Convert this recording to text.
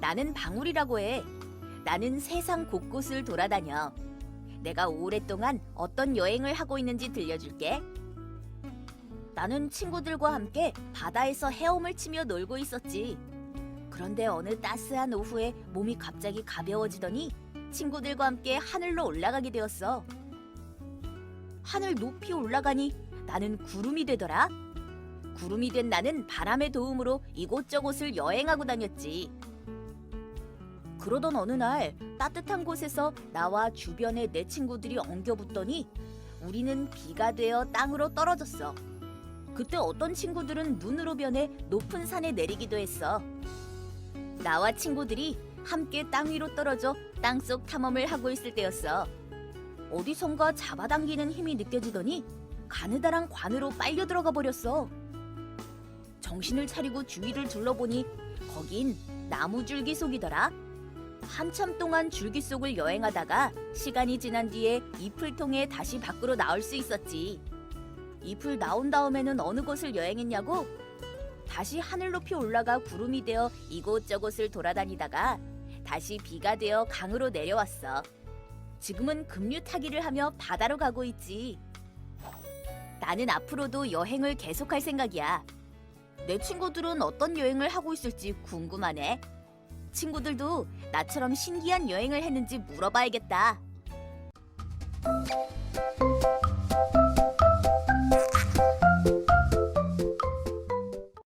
나는 방울이라고 해. 나는 세상 곳곳을 돌아다녀. 내가 오랫동안 어떤 여행을 하고 있는지 들려줄게. 나는 친구들과 함께 바다에서 헤엄을 치며 놀고 있었지. 그런데 어느 따스한 오후에 몸이 갑자기 가벼워지더니 친구들과 함께 하늘로 올라가게 되었어. 하늘 높이 올라가니 나는 구름이 되더라. 구름이 된 나는 바람의 도움으로 이곳저곳을 여행하고 다녔지. 그러던 어느 날 따뜻한 곳에서 나와 주변의 내 친구들이 엉겨붙더니 우리는 비가 되어 땅으로 떨어졌어. 그때 어떤 친구들은 눈으로 변해 높은 산에 내리기도 했어. 나와 친구들이 함께 땅 위로 떨어져 땅속 탐험을 하고 있을 때였어. 어디선가 잡아당기는 힘이 느껴지더니 가느다란 관으로 빨려 들어가 버렸어. 정신을 차리고 주위를 둘러보니 거긴 나무 줄기 속이더라. 한참 동안 줄기 속을 여행하다가 시간이 지난 뒤에 잎을 통해 다시 밖으로 나올 수 있었지. 잎을 나온 다음에는 어느 곳을 여행했냐고? 다시 하늘 높이 올라가 구름이 되어 이곳저곳을 돌아다니다가 다시 비가 되어 강으로 내려왔어. 지금은 급류 타기를 하며 바다로 가고 있지. 나는 앞으로도 여행을 계속할 생각이야. 내 친구들은 어떤 여행을 하고 있을지 궁금하네. 친구들도 나처럼 신기한 여행을 했는지 물어봐야겠다.